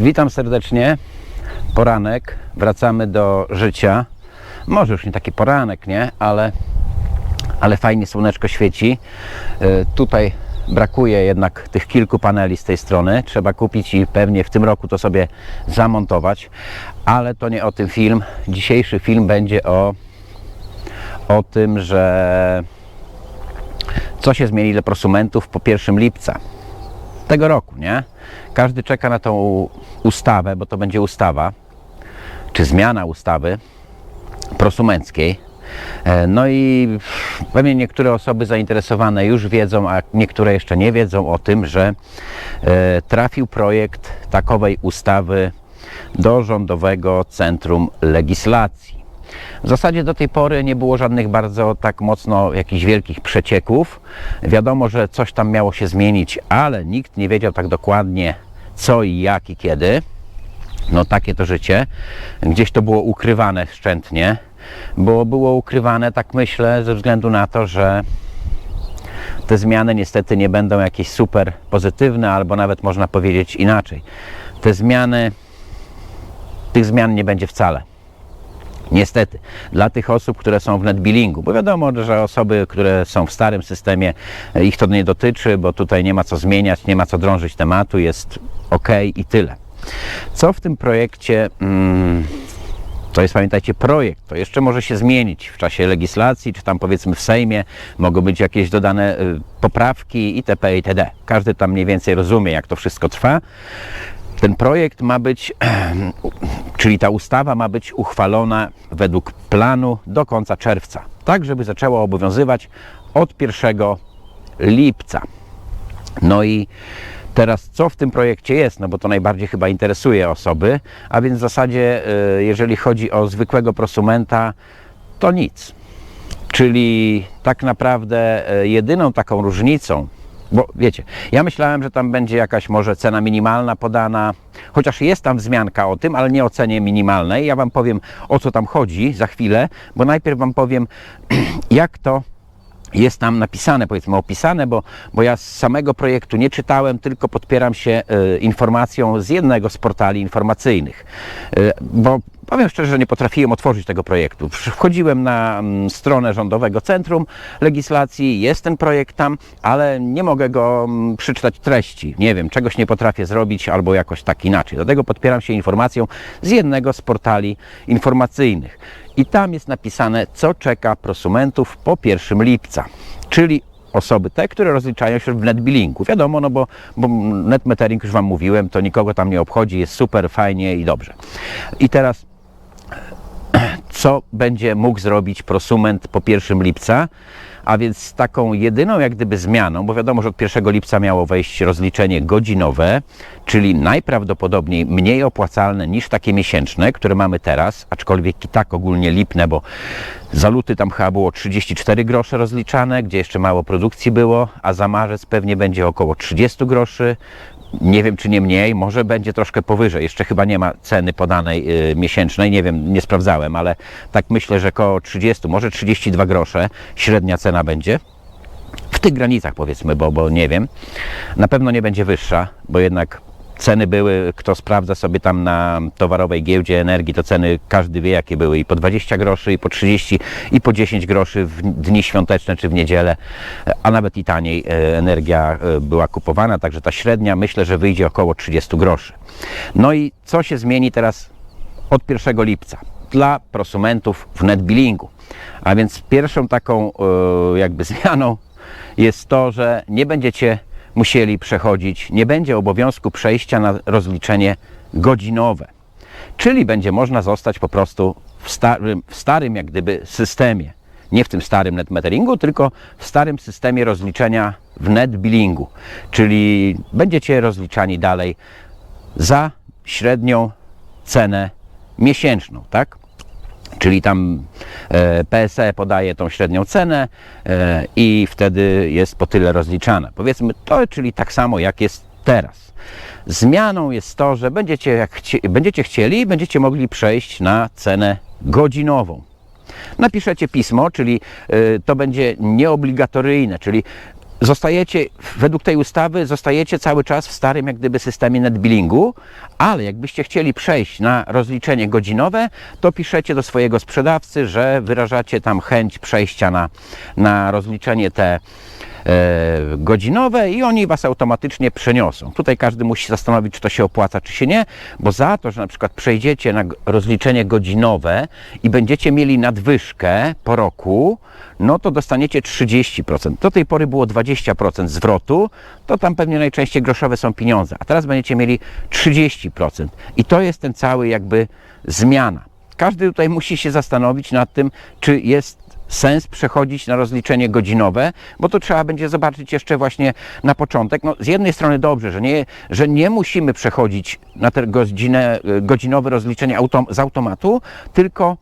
Witam serdecznie. Poranek. Wracamy do życia. Może już nie taki poranek, nie? Ale, ale fajnie słoneczko świeci. Y, Tutaj brakuje jednak tych kilku paneli z tej strony. Trzeba kupić i pewnie w tym roku to sobie zamontować. Ale to nie o tym film. Dzisiejszy film będzie o, o tym, że co się zmieni dla prosumentów po 1 lipca tego roku, nie? Każdy czeka na tą ustawę, bo to będzie ustawa, czy zmiana ustawy prosumenckiej. E, No i pewnie niektóre osoby zainteresowane już wiedzą, a niektóre jeszcze nie wiedzą o tym, że e, trafił projekt takowej ustawy do Rządowego Centrum Legislacji. W zasadzie do tej pory nie było żadnych bardzo tak mocno jakichś wielkich przecieków. Wiadomo, że coś tam miało się zmienić, ale nikt nie wiedział tak dokładnie co i jak i kiedy. No takie to życie. Gdzieś to było ukrywane szczętnie, bo było ukrywane, tak myślę, ze względu na to, że te zmiany niestety nie będą jakieś super pozytywne, albo nawet można powiedzieć inaczej. Te zmiany, tych zmian nie będzie wcale. Niestety, dla tych osób, które są w netbillingu, bo wiadomo, że osoby, które są w starym systemie, e, ich to nie dotyczy, bo tutaj nie ma co zmieniać, nie ma co drążyć tematu, jest ok i tyle. Co w tym projekcie, mm, to jest pamiętajcie projekt, to jeszcze może się zmienić w czasie legislacji, czy tam powiedzmy w Sejmie, mogą być jakieś dodane y, poprawki itp. itd. Każdy tam mniej więcej rozumie, jak to wszystko trwa. Ten projekt ma być, czyli ta ustawa ma być uchwalona według planu do końca czerwca, tak żeby zaczęła obowiązywać od 1 lipca. No i teraz co w tym projekcie jest, no bo to najbardziej chyba interesuje osoby, a więc w zasadzie y, jeżeli chodzi o zwykłego prosumenta, to nic. Czyli tak naprawdę e, jedyną taką różnicą, bo wiecie, ja myślałem, że tam będzie jakaś może cena minimalna podana, chociaż jest tam wzmianka o tym, ale nie o cenie minimalnej. Ja Wam powiem o co tam chodzi za chwilę, bo najpierw Wam powiem, jak to jest tam napisane, powiedzmy opisane, bo, bo ja z samego projektu nie czytałem, tylko podpieram się e, informacją z jednego z portali informacyjnych. E, bo powiem szczerze, że nie potrafiłem otworzyć tego projektu. Wchodziłem na mm, stronę Rządowego Centrum Legislacji, jest ten projekt tam, ale nie mogę go mm, przeczytać treści. Nie wiem, czegoś nie potrafię zrobić albo jakoś tak inaczej. Dlatego podpieram się informacją z jednego z portali informacyjnych. I tam jest napisane, co czeka prosumentów po 1 lipca, czyli osoby te, które rozliczają się w netbillingu. Wiadomo, no bo, bo net metering już Wam mówiłem, to nikogo tam nie obchodzi, jest super, fajnie i dobrze. I teraz co będzie mógł zrobić prosument po 1 lipca, a więc taką jedyną jak gdyby zmianą, bo wiadomo, że od 1 lipca miało wejść rozliczenie godzinowe, czyli najprawdopodobniej mniej opłacalne niż takie miesięczne, które mamy teraz, aczkolwiek i tak ogólnie lipne, bo za luty tam chyba było 34 grosze rozliczane, gdzie jeszcze mało produkcji było, a za marzec pewnie będzie około 30 groszy, nie wiem, czy nie mniej, może będzie troszkę powyżej. Jeszcze chyba nie ma ceny podanej y, miesięcznej, nie wiem, nie sprawdzałem, ale tak myślę, że około 30, może 32 grosze średnia cena będzie. W tych granicach powiedzmy, bo, bo nie wiem. Na pewno nie będzie wyższa, bo jednak ceny były, kto sprawdza sobie tam na towarowej giełdzie energii, to ceny każdy wie jakie były i po 20 groszy, i po 30, i po 10 groszy w dni świąteczne czy w niedzielę, a nawet i taniej e, energia e, była kupowana, także ta średnia myślę, że wyjdzie około 30 groszy. No i co się zmieni teraz od 1 lipca dla prosumentów w netbillingu? A więc pierwszą taką e, jakby zmianą jest to, że nie będziecie musieli przechodzić, nie będzie obowiązku przejścia na rozliczenie godzinowe. Czyli będzie można zostać po prostu w starym, w starym jak gdyby systemie. Nie w tym starym netmeteringu, tylko w starym systemie rozliczenia w netbillingu. Czyli będziecie rozliczani dalej za średnią cenę miesięczną, tak? Czyli tam e, PSE podaje tą średnią cenę e, i wtedy jest po tyle rozliczana. Powiedzmy to, czyli tak samo jak jest teraz. Zmianą jest to, że będziecie, jak chci będziecie chcieli, będziecie mogli przejść na cenę godzinową. Napiszecie pismo, czyli y, to będzie nieobligatoryjne, czyli zostajecie, według tej ustawy, zostajecie cały czas w starym jak gdyby systemie netbillingu, ale jakbyście chcieli przejść na rozliczenie godzinowe, to piszecie do swojego sprzedawcy, że wyrażacie tam chęć przejścia na, na rozliczenie te godzinowe i oni Was automatycznie przeniosą. Tutaj każdy musi zastanowić, czy to się opłaca, czy się nie, bo za to, że na przykład przejdziecie na rozliczenie godzinowe i będziecie mieli nadwyżkę po roku, no to dostaniecie 30%. Do tej pory było 20% zwrotu, to tam pewnie najczęściej groszowe są pieniądze, a teraz będziecie mieli 30%. I to jest ten cały jakby zmiana. Każdy tutaj musi się zastanowić nad tym, czy jest sens przechodzić na rozliczenie godzinowe, bo to trzeba będzie zobaczyć jeszcze właśnie na początek. No, z jednej strony dobrze, że nie, że nie musimy przechodzić na te godzinę, godzinowe rozliczenie autom, z automatu, tylko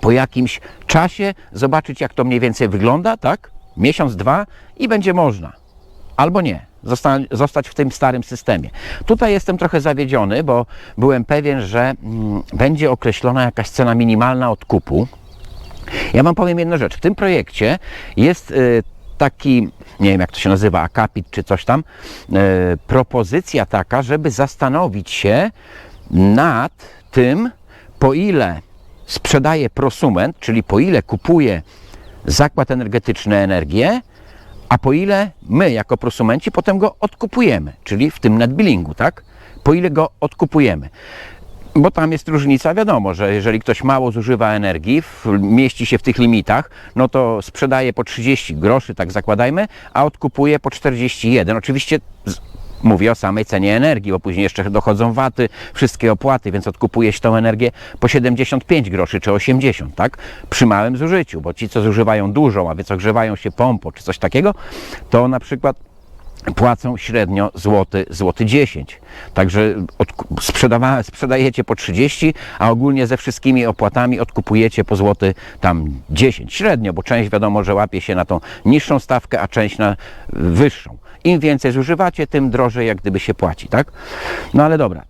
po jakimś czasie zobaczyć, jak to mniej więcej wygląda, tak? Miesiąc, dwa i będzie można. Albo nie. Zosta zostać w tym starym systemie. Tutaj jestem trochę zawiedziony, bo byłem pewien, że mm, będzie określona jakaś cena minimalna odkupu. Ja Wam powiem jedną rzecz. W tym projekcie jest y, taki, nie wiem jak to się nazywa, akapit czy coś tam, y, propozycja taka, żeby zastanowić się nad tym, po ile sprzedaje prosument, czyli po ile kupuje zakład energetyczny energię, a po ile my jako prosumenci potem go odkupujemy, czyli w tym netbillingu, tak? Po ile go odkupujemy. Bo tam jest różnica, wiadomo, że jeżeli ktoś mało zużywa energii, w, mieści się w tych limitach, no to sprzedaje po 30 groszy, tak zakładajmy, a odkupuje po 41. Oczywiście z, mówię o samej cenie energii, bo później jeszcze dochodzą waty, wszystkie opłaty, więc odkupuje się tą energię po 75 groszy czy 80, tak? Przy małym zużyciu, bo ci, co zużywają dużą, a więc ogrzewają się pompą czy coś takiego, to na przykład płacą średnio złoty, złoty 10. Także odku- sprzedawa- sprzedajecie po 30, a ogólnie ze wszystkimi opłatami odkupujecie po złoty tam 10. Średnio, bo część wiadomo, że łapie się na tą niższą stawkę, a część na wyższą. Im więcej zużywacie, tym drożej jak gdyby się płaci, tak? No ale dobra.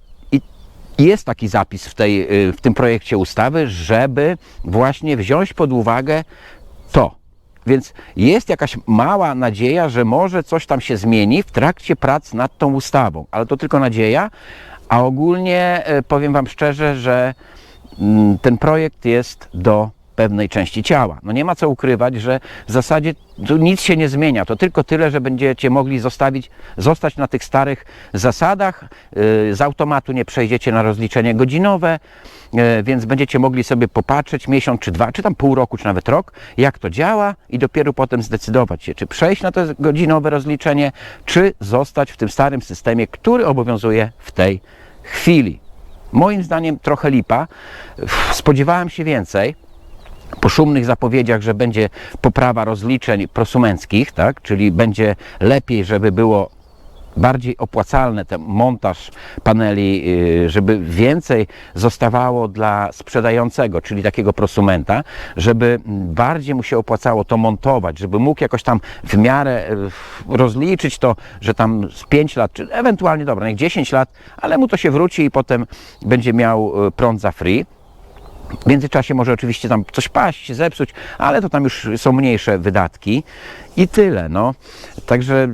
Jest taki zapis w, tej, y, w tym projekcie ustawy, żeby właśnie wziąć pod uwagę to, więc jest jakaś mała nadzieja, że może coś tam się zmieni w trakcie prac nad tą ustawą, ale to tylko nadzieja, a ogólnie e, powiem Wam szczerze, że mm, ten projekt jest do pewnej części ciała. No nie ma co ukrywać, że w zasadzie tu nic się nie zmienia. To tylko tyle, że będziecie mogli zostawić, zostać na tych starych zasadach. Yy, Z automatu nie przejdziecie na rozliczenie godzinowe, yy, więc będziecie mogli sobie popatrzeć miesiąc czy dwa, czy tam pół roku, czy nawet rok, jak to działa i dopiero potem zdecydować się, czy przejść na to godzinowe rozliczenie, czy zostać w tym starym systemie, który obowiązuje w tej chwili. Moim zdaniem trochę lipa. Spodziewałem się więcej po szumnych zapowiedziach, że będzie poprawa rozliczeń prosumenckich, tak? czyli będzie lepiej, żeby było bardziej opłacalne ten montaż paneli, yy, żeby więcej zostawało dla sprzedającego, czyli takiego prosumenta, żeby bardziej mu się opłacało to montować, żeby mógł jakoś tam w miarę yy, rozliczyć to, że tam z 5 lat, czy ewentualnie dobra, niech 10 lat, ale mu to się wróci i potem będzie miał yy, prąd za free. W międzyczasie może oczywiście tam coś paść, zepsuć, ale to tam już są mniejsze wydatki i tyle. No. Także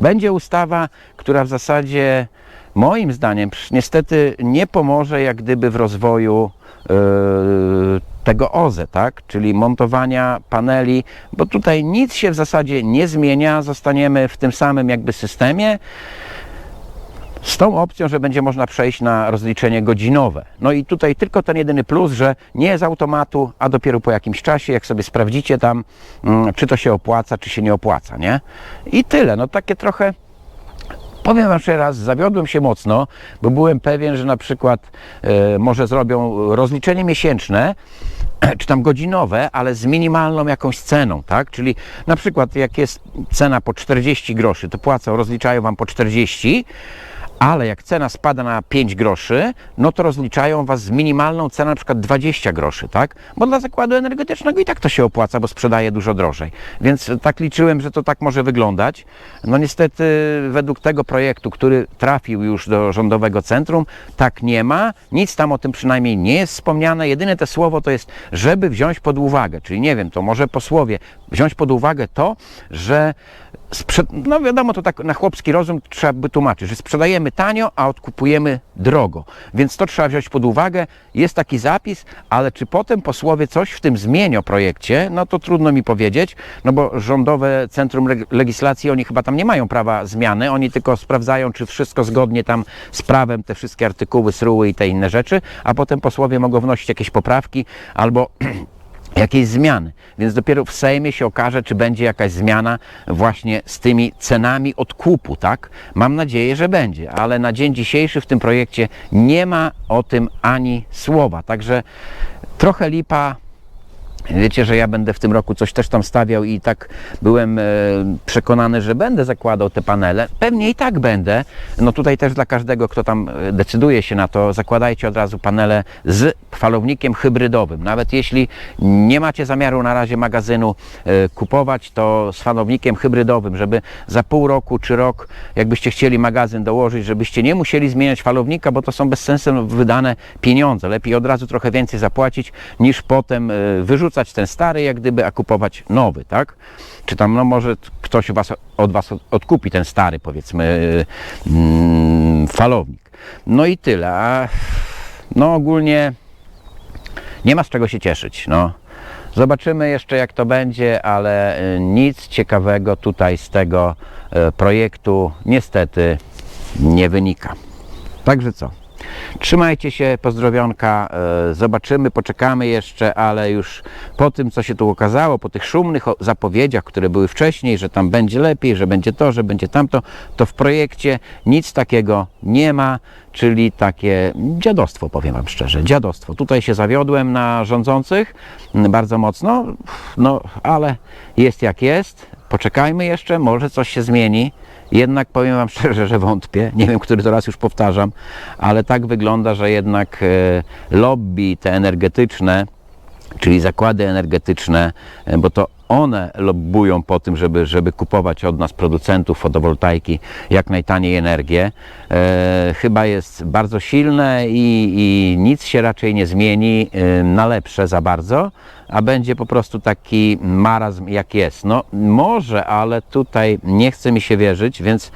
będzie ustawa, która w zasadzie moim zdaniem niestety nie pomoże jak gdyby w rozwoju yy, tego OZE, tak? czyli montowania paneli, bo tutaj nic się w zasadzie nie zmienia, zostaniemy w tym samym jakby systemie z tą opcją, że będzie można przejść na rozliczenie godzinowe. No i tutaj tylko ten jedyny plus, że nie z automatu, a dopiero po jakimś czasie, jak sobie sprawdzicie tam, mm, czy to się opłaca, czy się nie opłaca, nie? I tyle, no takie trochę Powiem Wam jeszcze raz, zawiodłem się mocno, bo byłem pewien, że na przykład e, może zrobią rozliczenie miesięczne, czy tam godzinowe, ale z minimalną jakąś ceną, tak? Czyli na przykład jak jest cena po 40 groszy, to płacą, rozliczają Wam po 40, ale jak cena spada na 5 groszy, no to rozliczają Was z minimalną ceną na przykład 20 groszy, tak? Bo dla zakładu energetycznego i tak to się opłaca, bo sprzedaje dużo drożej. Więc tak liczyłem, że to tak może wyglądać. No niestety według tego projektu, który trafił już do rządowego centrum, tak nie ma. Nic tam o tym przynajmniej nie jest wspomniane. Jedyne te słowo to jest, żeby wziąć pod uwagę, czyli nie wiem, to może posłowie wziąć pod uwagę to, że no wiadomo, to tak na chłopski rozum trzeba by tłumaczyć, że sprzedajemy tanio, a odkupujemy drogo. Więc to trzeba wziąć pod uwagę. Jest taki zapis, ale czy potem posłowie coś w tym zmienią projekcie, no to trudno mi powiedzieć, no bo rządowe Centrum Leg- Legislacji, oni chyba tam nie mają prawa zmiany, oni tylko sprawdzają, czy wszystko zgodnie tam z prawem, te wszystkie artykuły, sruły i te inne rzeczy, a potem posłowie mogą wnosić jakieś poprawki albo jakieś zmiany. Więc dopiero w Sejmie się okaże, czy będzie jakaś zmiana właśnie z tymi cenami odkupu, tak? Mam nadzieję, że będzie, ale na dzień dzisiejszy w tym projekcie nie ma o tym ani słowa. Także trochę lipa. Wiecie, że ja będę w tym roku coś też tam stawiał i tak byłem e, przekonany, że będę zakładał te panele. Pewnie i tak będę. No tutaj też dla każdego, kto tam e, decyduje się na to, zakładajcie od razu panele z falownikiem hybrydowym. Nawet jeśli nie macie zamiaru na razie magazynu e, kupować, to z falownikiem hybrydowym, żeby za pół roku czy rok, jakbyście chcieli magazyn dołożyć, żebyście nie musieli zmieniać falownika, bo to są bez sensu wydane pieniądze. Lepiej od razu trochę więcej zapłacić, niż potem e, wyrzucać ten stary, jak gdyby, a kupować nowy, tak? Czy tam, no może ktoś was, od Was odkupi ten stary, powiedzmy, mm, falownik. No i tyle. No ogólnie nie ma z czego się cieszyć. No. Zobaczymy jeszcze jak to będzie, ale y, nic ciekawego tutaj z tego y, projektu niestety nie wynika. Także co? Trzymajcie się, pozdrowionka, e, zobaczymy, poczekamy jeszcze, ale już po tym, co się tu okazało, po tych szumnych zapowiedziach, które były wcześniej, że tam będzie lepiej, że będzie to, że będzie tamto, to w projekcie nic takiego nie ma, czyli takie dziadostwo, powiem Wam szczerze, dziadostwo. Tutaj się zawiodłem na rządzących bardzo mocno, no ale jest jak jest, poczekajmy jeszcze, może coś się zmieni. Jednak powiem Wam szczerze, że wątpię. Nie wiem, który to raz już powtarzam, ale tak wygląda, że jednak e, lobby te energetyczne, czyli zakłady energetyczne, e, bo to one lobbują po tym, żeby, żeby kupować od nas producentów fotowoltaiki jak najtaniej energię. E, chyba jest bardzo silne i, i nic się raczej nie zmieni e, na lepsze za bardzo, a będzie po prostu taki marazm jak jest. No może, ale tutaj nie chce mi się wierzyć, więc,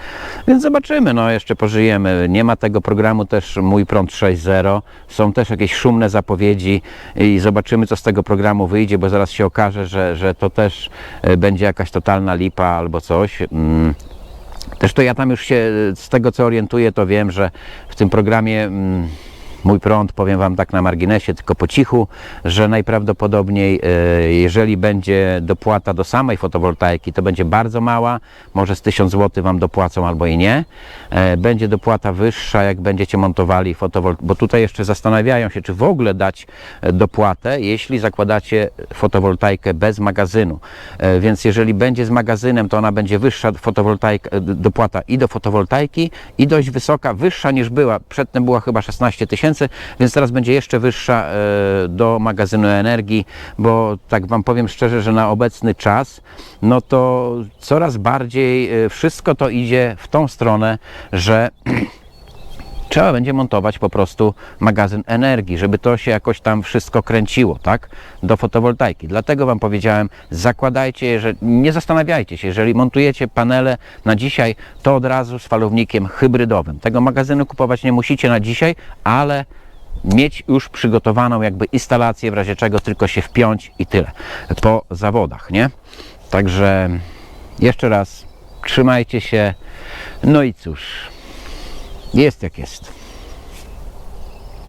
więc zobaczymy, no jeszcze pożyjemy. Nie ma tego programu też Mój Prąd 6.0, są też jakieś szumne zapowiedzi i zobaczymy co z tego programu wyjdzie, bo zaraz się okaże, że, że to też e, będzie jakaś totalna lipa albo coś. Mm. Też to ja tam już się, z tego co orientuję, to wiem, że w tym programie mm, Mój prąd, powiem Wam tak na marginesie, tylko po cichu, że najprawdopodobniej, e, jeżeli będzie dopłata do samej fotowoltaiki, to będzie bardzo mała, może z 1000 zł Wam dopłacą albo i nie. E, Będzie dopłata wyższa, jak będziecie montowali fotowoltaikę, bo tutaj jeszcze zastanawiają się, czy w ogóle dać e, dopłatę, jeśli zakładacie fotowoltaikę bez magazynu. Więc jeżeli będzie z magazynem, to ona będzie wyższa fotowoltaika, dopłata i do fotowoltaiki i dość wysoka, wyższa niż była. Przedtem była chyba 16 tysięcy, więc teraz będzie jeszcze wyższa e, do magazynu energii, bo tak Wam powiem szczerze, że na obecny czas, no to coraz bardziej e, wszystko to idzie w tą stronę, że trzeba będzie montować po prostu magazyn energii, żeby to się jakoś tam wszystko kręciło, tak? Do fotowoltaiki. Dlatego Wam powiedziałem, zakładajcie, że nie zastanawiajcie się, jeżeli montujecie panele na dzisiaj, to od razu z falownikiem hybrydowym. Tego magazynu kupować nie musicie na dzisiaj, ale mieć już przygotowaną jakby instalację, w razie czego tylko się wpiąć i tyle. Po zawodach, nie? Także jeszcze raz trzymajcie się. No i cóż, jest jak jest.